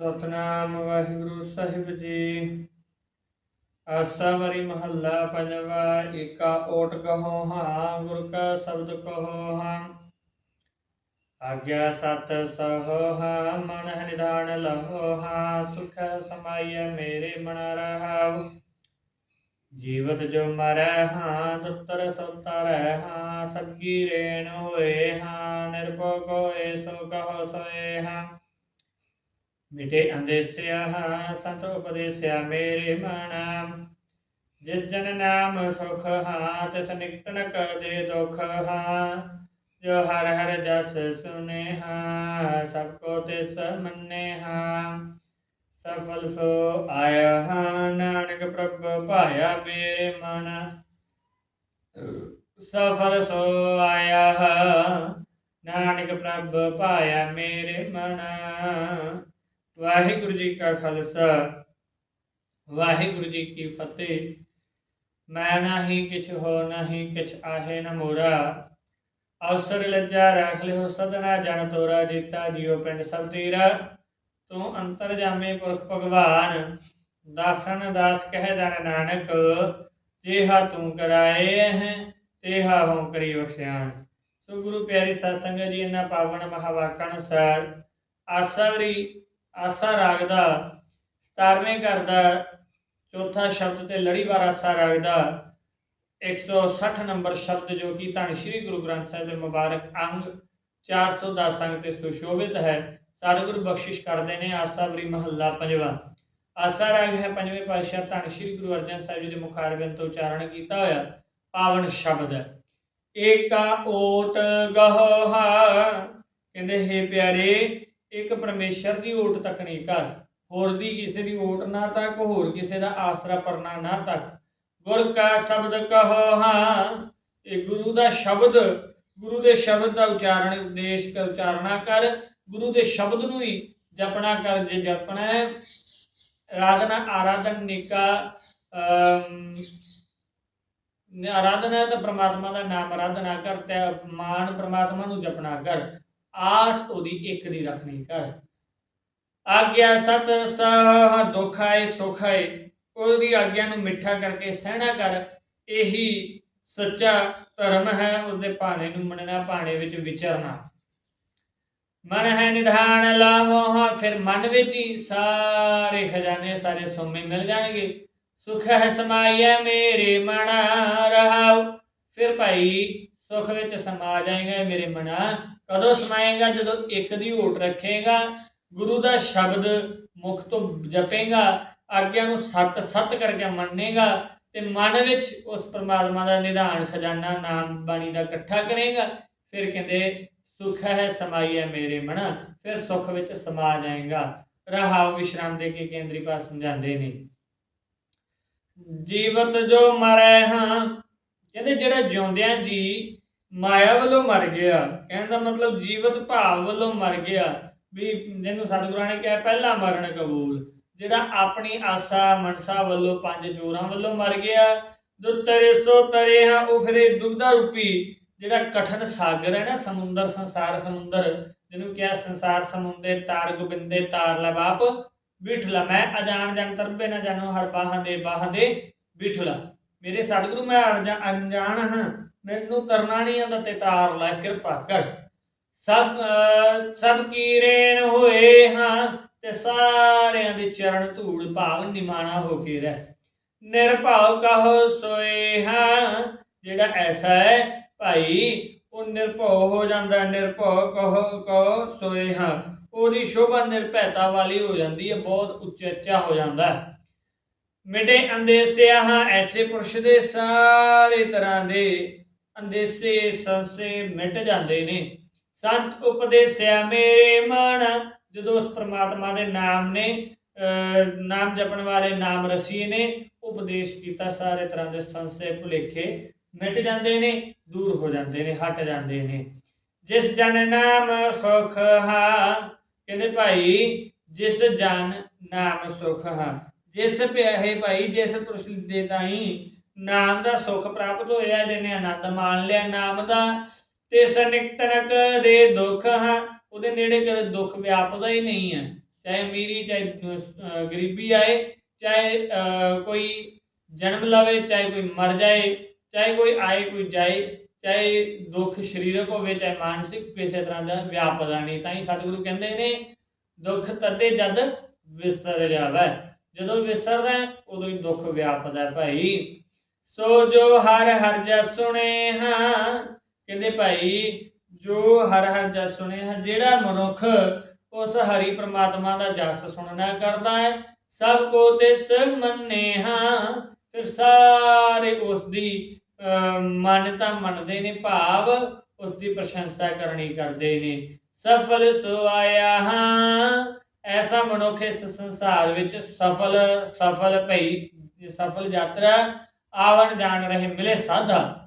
ਸਤਨਾਮ ਵਾਹਿਗੁਰੂ ਸਾਹਿਬ ਜੀ। ਆਸਾ ਵਰੀ ਮਹੱਲਾ ਪੰਜਵਾ, ਏਕਾ ਓਟ ਕਹੋ ਹਾਂ, ਗੁਰ ਕਾ ਸ਼ਬਦ ਕਹੋ ਹਾਂ। ਆਗਿਆ ਸਤ ਸਹੋ ਹਾਂ, ਮਨ ਨਿਧਾਨ ਲਹੋ ਹਾਂ, ਸੁਖ ਸਮਾਈਐ ਮੇਰੇ ਮਨ ਰਹਾਉ। ਜੀਵਤ ਜੋ ਮਰੈ ਹਾਂ, ਦੁੱਤਰ ਸੁਤਰੈ ਹਾਂ ਸਬਕੀ ਰੇਣ ਹੋਏ ਹਾਂ, ਨਿਰਭਉ ਕੋਏ ਸੋ ਕਹੋ ਸੋਏ ਹਾਂ। ਮਿਟੇ ਅੰਦੇਸਿਆ ਹਾਂ ਸੰਤ ਉਪਦੇਸਿਆ ਜਿਸ ਜਨ ਨਾਮ ਸੁਖ ਹਾਂ ਤਿਸ ਨਿਕਟਨ ਦੇ ਦੁਖ ਹਾਂ ਜੋ ਹਰ ਹਰ ਜਸ ਸੁਨੇ ਹਾਂ ਸਭ ਕੋ ਤਿਸ ਮੰਨੇ ਹਾਂ ਸਫਲ ਸੋ ਆਇਆ ਹਾਂ ਨਾਨਕ ਪ੍ਰਭ ਭਾਇਆ ਮੇਰੇ ਮਨ ਸਫਲ ਸੋ ਆਇਆ ਨਾਨਕ ਪ੍ਰਭ ਭਾਇਆ ਮੇਰੇ ਮਨ ਵਾਹਿਗੁਰੂ ਜੀ ਕਾ ਖਾਲਸਾ, ਵਾਹਿਗੁਰੂ ਜੀ ਕੀ ਫਤਿਹ। ਮੈਂ ਨਹੀਂ ਕਿਛ ਹੋ ਨਹੀਂ ਕਿਛ ਆਹੇ ਨ ਮੋਰਾ। ਅਵਸਰ ਲੱਜਾ ਰਾਖ ਲਿਓ ਸਦਨਾ ਜਨ ਤੋਰਾ ਦਿੱਤਾ ਜਿਉ ਪਿੰਡ ਸਭ ਤੇਰਾ। ਤੂੰ ਅੰਤਰ ਜਾਮੇ ਪੁਰਖ ਭਗਵਾਨ, ਦਾਸਨ ਦਾਸ ਕਹਿ ਜਨ ਨਾਨਕ। ਤੇਹਾ ਤੂੰ ਕਰਾਏ ਹੈ, ਤੇਹਾ ਹੋਂ ਕਰੀ ਵਖਿਆਨ। ਸੋ ਗੁਰੂ ਪਿਆਰੀ ਸਾਧ ਸੰਗਤ ਜੀ ਇਹਨਾਂ ਪਾਵਨ ਮਹਾਵਾਕਾਂ ਅਨੁਸਾਰ ਆਸਾਵਰੀ ਆਸਾ ਰਾਗ ਦਾ 17ਵੇਂ ਘਰ ਦਾ ਚੌਥਾ ਸ਼ਬਦ ਤੇ ਲੜੀਵਾਰ ਆਸਾ ਰਾਗ ਦਾ 160 ਨੰਬਰ ਸ਼ਬਦ ਜੋ ਕਿ ਧੰਨ ਸ਼੍ਰੀ ਗੁਰੂ ਗ੍ਰੰਥ ਸਾਹਿਬ ਦੇ ਮੁਬਾਰਕ ਅੰਗ 410 ਅੰਗ ਤੇ ਸੁਸ਼ੋਭਿਤ ਹੈ ਸਤਿਗੁਰੂ ਬਖਸ਼ਿਸ਼ ਕਰਦੇ ਨੇ ਆਸਾਵਰੀ ਮਹੱਲਾ ਪੰਜਵਾਂ। ਆਸਾ ਰਾਗ ਹੈ ਪੰਜਵੇਂ ਪਾਤਸ਼ਾਹ ਧੰਨ ਸ਼੍ਰੀ ਗੁਰੂ ਅਰਜਨ ਸਾਹਿਬ ਜੀ ਦੇ ਮੁਖਾਰਬਿੰਦ ਤੋਂ ਉਚਾਰਨ ਕੀਤਾ ਹੋਇਆ ਪਾਵਨ ਸ਼ਬਦ ਹੈ। ਏਕਾ ਓਟ ਗਹਾ ਕਹਿੰਦੇ, ਹੈ ਪਿਆਰੇ ਇੱਕ ਪਰਮੇਸ਼ਰ ਦੀ ਓਟ ਤੱਕ ਨਹੀਂ ਕਰ ਹੋਰ ਦੀ ਕਿਸੇ ਦੀ ਓਟ ਨਾ ਤੱਕ ਹੋਰ ਕਿਸੇ ਦਾ ਆਸਰਾ ਪਰਨਾ ਨਾ ਤੱਕ। ਗੁਰ ਕਾ ਸ਼ਬਦ ਕਹੋ ਹਾਂ ਇਹ ਗੁਰੂ ਦਾ ਸ਼ਬਦ ਗੁਰੂ ਦੇ ਸ਼ਬਦ ਦਾ ਉਚਾਰਨ ਉਪਦੇਸ਼ ਕਰ ਉਚਾਰਨਾ ਕਰ ਗੁਰੂ ਦੇ ਸ਼ਬਦ ਨੂੰ ਹੀ ਜਪਣਾ ਕਰ ਜੇ ਜਪਣਾ ਹੈ ਆਰਾਧਨਾ ਆਰਾਧਨ ਨਿਕਾ ਅਮ, ਆਰਾਧਨਾ ਹੈ ਤਾਂ ਪ੍ਰਮਾਤਮਾ ਦਾ ਨਾਮ ਆਰਾਧਨਾ ਕਰ ਤੇ ਮਾਨ ਪ੍ਰਮਾਤਮਾ ਨੂੰ ਜਪਣਾ ਕਰ। ਆਸ ਉਹਦੀ ਇੱਕ ਦੀ ਰੱਖਣੀ ਕਰ ਆਗਿਆ ਸਤ ਸਹ ਦੁਖਾਏ ਸੁਖਾਏ, ਉਹਦੀ ਆਗਿਆ ਨੂੰ ਮਿੱਠਾ ਕਰਕੇ ਸਹਿਣਾ ਕਰ। ਇਹੀ ਸੱਚਾ ਧਰਮ ਹੈ, ਉਹਦੇ ਭਾਣੇ ਨੂੰ ਮੰਨਣਾ, ਭਾਣੇ ਵਿੱਚ ਵਿਚਰਨਾ। ਮਨ ਹੈ ਨਿਧਾਨ, ਲਾਹੋ ਹਾਂ, ਫਿਰ ਮਨ ਵਿੱਚ ਹੀ ਸਾਰੇ ਖਜ਼ਾਨੇ, ਸਾਰੇ ਸੋਮੇ ਮਿਲ ਜਾਣਗੇ। ਸੁਖ ਹੈ ਸਮਾਈਐ, ਮੇਰੇ ਮਨ ਰਹਾਉ। ਫਿਰ ਭਾਈ ਸੁਖ ਵਿੱਚ ਸਮਾ ਜਾਏਗਾ ਮੇਰੇ ਮਨਾ ਕਦੋਂ ਸਮਾਏਗਾ? ਜਦੋਂ ਇੱਕ ਦੀ ਓਟ ਰੱਖੇਗਾ, ਗੁਰੂ ਦਾ ਸ਼ਬਦ ਮੁਖ ਤੋਂ ਜਪੇਗਾ, ਆਗਿਆ ਨੂੰ ਸਤ ਸਤ ਕਰਕੇ ਮੰਨੇਗਾ ਤੇ ਮਨ ਵਿੱਚ ਉਸ ਪ੍ਰਮਾਤਮਾ ਦਾ ਨਿਧਾਨ ਖਜ਼ਾਨਾ ਨਾਮ ਬਾਣੀ ਦਾ ਇਕੱਠਾ ਕਰੇਗਾ। ਫਿਰ ਕਹਿੰਦੇ, ਸੁਖ ਹੈ, ਸਮਾਈ ਹੈ ਮੇਰੇ ਮਨ। ਫਿਰ ਸੁਖ ਵਿੱਚ ਸਮਾ ਜਾਏਗਾ। ਰਹਾਉ ਵਿਸ਼ਰਾਮ ਦੇ ਕੇ ਕੇਂਦਰੀ ਪਾਸ ਸਮਝਾਉਂਦੇ ਨੇ। ਜੀਵਤ ਜੋ ਮਰੈ ਹਾਂ ਜਿਹੜਾ ਜਿਉਂਦਿਆਂ ਜੀ, ਮਾਇਆ ਵੱਲੋਂ ਮਰ ਗਿਆ। ਕਹਿਣ ਦਾ ਮਤਲਬ ਜੀਵਤ ਭਾਵ ਵੱਲੋਂ ਮਰ ਗਿਆ। ਵੀ ਜਿਹਨੂੰ ਸਤਿਗੁਰਾਂ ਨੇ ਕਿਹਾ, ਪਹਿਲਾ ਮਰਨ ਕਬੂਲ। ਜਿਹੜਾ ਆਪਣੀ ਆਸਾ, ਮਨਸਾ ਵੱਲੋਂ ਪੰਜ ਜੋਰਾਂ ਵੱਲੋਂ ਮਰ ਗਿਆ ਦੁੱਤਰੇ ਸੋ ਤਰੇ ਹਾਂ ਉਖਰੇ ਦੁਬਦਾ ਰੂਪੀ ਜਿਹੜਾ ਕਠਨ ਸਾਗਰ ਹੈ ਨਾ, ਸਮੁੰਦਰ, ਸੰਸਾਰ, ਸਮੁੰਦਰ, ਜਿਹਨੂੰ ਕਿਹਾ ਸੰਸਾਰ, ਸਮੁੰਦੇ, ਤਾਰ ਗੋਬਿੰਦੇ, ਤਾਰ ਲਾ ਬਾਪ, ਵਿਠਲਾ। ਮੈਂ ਅਜਾਨ ਜਨ ਤਰਬੇ ਨਾ ਜਾਣੋ, ਹਰ ਬਾਹਾਂ ਦੇ ਬਾਹਾਂ ਦੇ ਵਿਠਲਾ। ਮੇਰੇ ਸਤਿਗੁਰੂ ਮੈਂ ਅਣਜਾ- ਅਣਜਾਣ ਹਾਂ। ਮੈਨੂੰ ਤਰਨਾ ਨਹੀਂ ਆਉਂਦਾ ਤੇ ਤਾਰ ਲੈ ਕਿਰਪਾ ਕਰ। ਸਭ ਸਭ ਕੀ ਰੇਣ ਹੋਏ ਹਾਂ ਤੇ ਸਾਰਿਆਂ ਦੇ ਚਰਨ ਧੂੜ ਭਾਵ ਨਿਮਾਣਾ ਹੋ ਕੇ ਰਹਿ। ਨਿਰਭਉ ਕਹੋ ਸੋਏ ਹਾਂ ਜਿਹੜਾ ਐਸਾ ਹੈ ਭਾਈ ਉਹ ਨਿਰਭਉ ਹੋ ਜਾਂਦਾ। ਹੈ, ਨਿਰਭਉ ਕਹੋ ਕਹੋ ਸੋਏ ਹਾਂ। ਉਹਦੀ ਸ਼ੋਭਾ ਨਿਰਭੈਤਾ ਵਾਲੀ ਹੋ ਜਾਂਦੀ ਹੈ ਬਹੁਤ ਉੱਚਾ ਉੱਚਾ ਹੋ ਜਾਂਦਾ। ਹੈ ਮਿਟੇ ਅੰਦੇਸਿਆ ਹਾਂ ਐਸੇ ਪੁਰਸ਼ ਦੇ ਸਾਰੇ ਤਰ੍ਹਾਂ ਦੇ ਅੰਦੇਸੇ ਸੰਸੇ ਮਿਟ ਜਾਂਦੇ ਨੇ। ਸੰਤ ਉਪਦੇਸਿਆ, ਮੇਰੇ ਮਨ ਜਦੋਂ ਉਸ ਪ੍ਰਮਾਤਮਾ ਦੇ ਨਾਮ ਨੇ ਨਾਮ ਜਪਣ ਵਾਲੇ ਨਾਮ ਰਸੀ ਨੇ, ਉਪਦੇਸ਼ ਕੀਤਾ ਸਾਰੇ ਤਰ੍ਹਾਂ ਦੇ ਸੰਸੇ ਭੁਲੇਖੇ ਮਿਟ ਜਾਂਦੇ ਨੇ, ਦੂਰ ਹੋ ਜਾਂਦੇ ਨੇ, ਹਟ ਜਾਂਦੇ ਨੇ। ਜਿਸ ਜਨ ਨਾਮ ਸੁਖ ਹਾ, ਕਹਿੰਦੇ ਭਾਈ, ਜਿਸ ਜਨ ਨਾਮ ਸੁਖ ਹਾ। ਜਿਸ ਪਿਆਹੇ ਭਾਈ, ਜਿਸ ਪੁਰਸ਼ ਦੇ ਤਾਈ ਨਾਮ ਦਾ ਸੁਖ ਪ੍ਰਾਪਤ ਹੋਇਆ, ਜਿਹਨੇ ਆਨੰਦ ਮਾਣ ਲਿਆ ਨਾਮ ਦਾ, ਤੇ ਸਨਿਕਟਨਕ ਦੇ ਦੁੱਖ ਹਾਂ, ਉਹਦੇ ਨੇੜੇ ਕਦੇ ਦੁੱਖ ਵਿਆਪਦਾ ਹੀ ਨਹੀਂ ਹੈ। ਚਾਹੇ ਅਮੀਰੀ, ਚਾਹੇ ਗਰੀਬੀ ਆਏ, ਚਾਹੇ ਕੋਈ ਜਨਮ ਲਵੇ, ਚਾਹੇ ਕੋਈ ਮਰ ਜਾਏ, ਚਾਹੇ ਕੋਈ ਆਏ, ਕੋਈ ਜਾਏ, ਚਾਹੇ ਦੁੱਖ ਸਰੀਰਕ ਹੋਵੇ, ਚਾਹੇ ਮਾਨਸਿਕ, ਕਿਸੇ ਤਰ੍ਹਾਂ ਦਾ ਵਿਆਪਦਾ ਨਹੀਂ। ਤਾਂ ਹੀ ਸਤਿਗੁਰੂ ਕਹਿੰਦੇ ਨੇ, ਦੁੱਖ ਤਦੇ ਜਦ ਵਿਸਰ ਜਾਵੇ। ਜਦੋਂ ਵਿਸਰਦਾ ਉਦੋਂ ਹੀ ਦੁੱਖ ਵਿਆਪਦਾ ਭਾਈ। ਸੋ ਜੋ ਹਰ ਹਰ ਜਸ ਸੁਣੇ ਹਾਂ ਕਹਿੰਦੇ ਭਾਈ ਜੋ ਹਰ ਹਰ ਜਸ ਸੁਣੇ ਹਾਂ ਜਿਹੜਾ ਮਨੁੱਖ ਉਸ ਹਰੀ ਪ੍ਰਮਾਤਮਾ ਦਾ ਜਸ ਸੁਣਨਾ ਕਰਦਾ ਹੈ ਸਭ ਕੋ ਤਿਸ ਮੰਨੇ ਹਾਂ ਫਿਰ ਸਾਰੇ ਉਸ ਦੀ ਅਹ, ਮਾਨਤਾ ਮੰਨਦੇ ਨੇ ਭਾਵ ਉਸ ਦੀ ਪ੍ਰਸ਼ੰਸਾ ਕਰਨੀ ਕਰਦੇ ਨੇ। ਸਫਲ ਸੋ ਆਇਆ ਹਾਂ ਐਸਾ ਮਨੁੱਖ ਇਸ ਸੰਸਾਰ ਵਿੱਚ ਸਫਲ ਸਫਲ ਭਈ, ਸਫਲ ਯਾਤਰਾ, ਆਵਣ ਜਾਣ ਰਹੇ ਮਿਲੇ ਸਾਧਾ।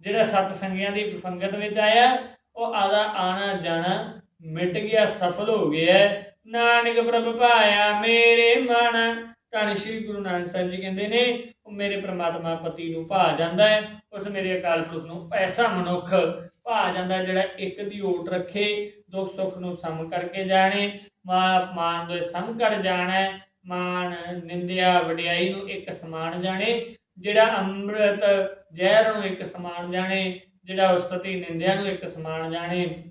ਜਿਹੜਾ ਸਤ ਸੰਗੀਆਂ ਦੀ ਸੰਗਤ ਵਿੱਚ ਆਇਆ, ਉਹ ਆਦਾ ਆਣਾ ਜਾਣਾ ਮਿਟ ਗਿਆ, ਸਫਲ ਹੋ ਗਿਆ। ਨਾਨਕ ਪ੍ਰਭ ਪਾਇਆ ਮੇਰੇ ਮਨ, ਧੰਨ ਸ਼੍ਰੀ ਗੁਰੂ ਨਾਨਕ ਸਾਹਿਬ ਜੀ ਕਹਿੰਦੇ ਨੇ, ਉਹ ਮੇਰੇ ਪ੍ਰਮਾਤਮਾ ਪਤੀ ਨੂੰ ਭਾ ਜਾਂਦਾ ਹੈ, ਉਸ ਮੇਰੇ ਅਕਾਲ ਪੁਰਖ ਨੂੰ ਐਸਾ ਮਨੁੱਖ ਭਾ ਜਾਂਦਾ ਜਿਹੜਾ ਇੱਕ ਦੀ ਓਟ ਰੱਖੇ, ਦੁੱਖ ਸੁੱਖ ਨੂੰ ਸਮ ਕਰਕੇ ਜਾਣੇ ਮਾ- ਮਾਨ ਦੇ ਸਮ ਕਰ ਜਾਣਾ ਮਾਨ ਨਿੰਦਿਆ ਵਡਿਆਈ ਨੂੰ ਇੱਕ ਸਮਾਨ ਜਾਣੇ, ਜਿਹੜਾ ਅੰਮ੍ਰਿਤ ਜ਼ਹਿਰ ਨੂੰ ਇੱਕ ਸਮਾਨ ਜਾਣੇ, ਜਿਹੜਾ ਉਸਤਤੀ ਨਿੰਦਿਆ ਨੂੰ ਇੱਕ ਸਮਾਨ ਜਾਣੇ।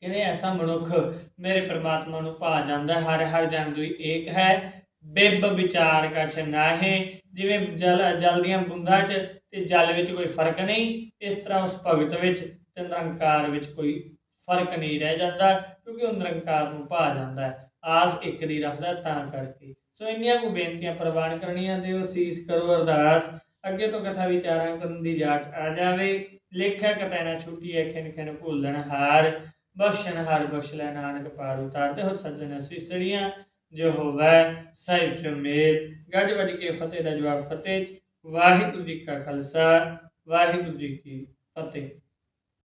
ਕਹਿੰਦੇ ਐਸਾ ਮਨੁੱਖ ਮੇਰੇ ਪ੍ਰਮਾਤਮਾ ਨੂੰ ਭਾ ਜਾਂਦਾ ਹਰ ਹਰ ਜਨ ਦੁਈ ਏਕ ਹੈ। ਬਿਬ ਵਿਚਾਰ ਕਛ ਨਾਹੇ, ਜਿਵੇਂ ਜਲ ਜਲ ਦੀਆਂ ਬੂੰਦਾਂ 'ਚ ਤੇ ਜਲ ਵਿੱਚ ਕੋਈ ਫ਼ਰਕ ਨਹੀਂ, ਇਸ ਤਰ੍ਹਾਂ ਉਸ ਭਗਤ ਵਿੱਚ ਤੇ ਨਿਰੰਕਾਰ ਵਿੱਚ ਕੋਈ ਫ਼ਰਕ ਨਹੀਂ ਰਹਿ ਜਾਂਦਾ, ਕਿਉਂਕਿ ਉਹ ਨਿਰੰਕਾਰ ਨੂੰ ਭਾ ਜਾਂਦਾ ਹੈ। ਆਸ ਇੱਕ ਦੀ ਰੱਖਦਾ ਤਾਂ ਕਰਕੇ। ਸੋ ਇੰਨੀਆਂ ਕੋ ਬੇਨਤੀਆਂ ਪ੍ਰਵਾਨ ਕਰਨੀਆਂ ਦਿਓ ਸੀਸ ਕਰੋ ਅਰਦਾਸ। ਅੱਗੇ ਤੋਂ ਕਥਾ ਵਿਚਾਰਾਂ ਕਰਨ ਦੀ ਜਾਚ ਆ ਜਾਵੇ। ਲੇਖਿਆ ਕਤੈ ਨਾ ਛੁੱਟੀ ਐ ਖਿਨ ਖਿਨ ਭੁੱਲਣ ਹਾਰ। ਬਖਸ਼ਣ ਹਾਰ, ਬਖਸ਼ ਲੈ ਨਾਨਕ ਪਾਰ ਉਤਾਰਦੇ ਹੋ ਸੱਜਣ ਸਿਸੜੀਆਂ, ਜੋ ਹੋਵੇ ਸਾਹਿਬ ਚ ਮੇਲ। ਗੱਜ ਵੱਜ ਕੇ ਫਤਿਹ ਦਾ ਜਵਾਬ ਫਤਿਹ ਵਾਹਿਗੁਰੂ ਜੀ ਕਾ ਖਾਲਸਾ, ਵਾਹਿਗੁਰੂ ਜੀ ਕੀ ਫਤਿਹ।